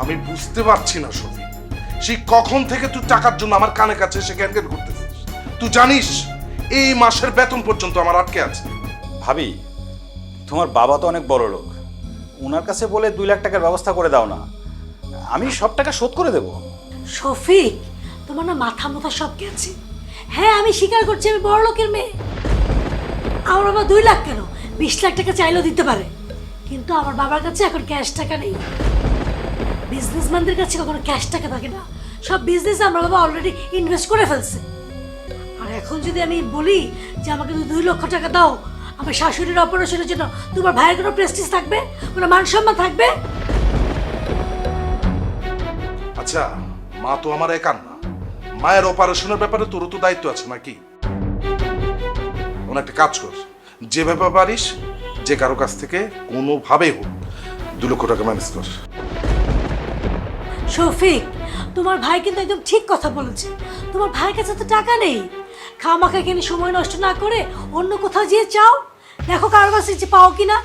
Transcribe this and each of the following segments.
আমি বুঝতে পারছি না সফি সেই কখন থেকে তুই টাকার জন্য আমার কানে কাছে এসে জ্ঞান জ্ঞান করতেছিস? তুই জানিস এই মাসের বেতন পর্যন্ত আমার আটকে আছে? ভাবি তোমার বাবা তো অনেক বড় লোক। ওনার কাছে বলে দুই লাখ টাকার ব্যবস্থা করে দাও না। আমি সব টাকা শোধ করে দেবো। শফিক তোমার না মাথা মাথা সব গেছে। হ্যাঁ আমি স্বীকার করছি আমি বড় লোকের মেয়ে। আমার বাবা দুই লাখ কেন? বিশ লাখ টাকা চাইলেও দিতে পারে। কিন্তু আমার বাবার কাছে এখন ক্যাশ টাকা নেই। বিজনেসম্যানদের কাছে কখনো ক্যাশ টাকা থাকে না। সব বিজনেস আমার বাবা অলরেডি ইনভেস্ট করে ফেলছে। আর এখন যদি আমি বলি যে আমাকে দুই লক্ষ টাকা দাও, আমার শাশুড়ির অপারেশনের জন্য তোমার ভাইয়ের কোনো প্রেস্টিজ থাকবে? কোনো মান সম্মান থাকবে? আচ্ছা মা তো আমার একার না। মায়ের অপারেশনের ব্যাপারে তোরও তো দায়িত্ব আছে, নাকি? ওন একটা কাজ কর। যেভাবে পারিস, যে কারও কাছ থেকে কোনোভাবেই হোক দু লক্ষ টাকা ম্যানেজ কর। শফিক, তোমার ভাই কিন্তু একদম ঠিক কথা বলেছে। তোমার ভাইয়ের কাছে তো টাকা নেই। খামাখা কিনে সময় নষ্ট না করে অন্য কোথাও যেয়ে চাও দেখো কারোর কাছে যে পাও কিনা।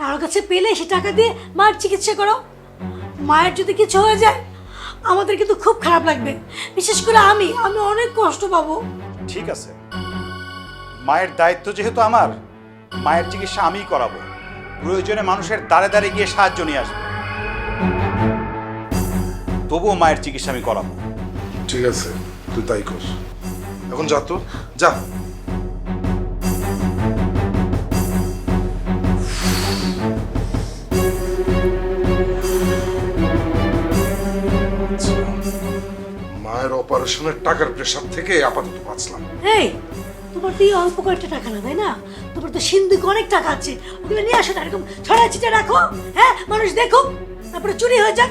কারোর কাছে পেলে সে টাকা দিয়ে মায়ের চিকিৎসা করো। মায়ের যদি কিছু হয়ে যায়, আমাদের কিন্তু খুব খারাপ লাগবে। বিশেষ করে আমি আমি অনেক কষ্ট পাবো। ঠিক আছে। মায়ের দায়িত্ব যেহেতু আমার, মায়ের চিকিৎসা আমিই করাবো। প্রয়োজনে মানুষের দাঁড়ে দাঁড়িয়ে গিয়ে সাহায্য নিয়ে আসব। তবুও মায়ের চিকিৎসা আমি করাবো। ঠিক আছে তুই তাই কর। এখন যা তো যা। মায়ের অপারেশনের টাকার প্রেশার থেকে আপাতত বাঁচলাম। এই তোমার তো এই অল্প কয়েকটা টাকা না তাই না? তোমার তো সিন্ধুক অনেক টাকা আছে ওগুলো নিয়ে আসো না এরকম ছড়া ছিটে রাখো হ্যাঁ? মানুষ দেখো তারপরে চুরি হয়ে যাক।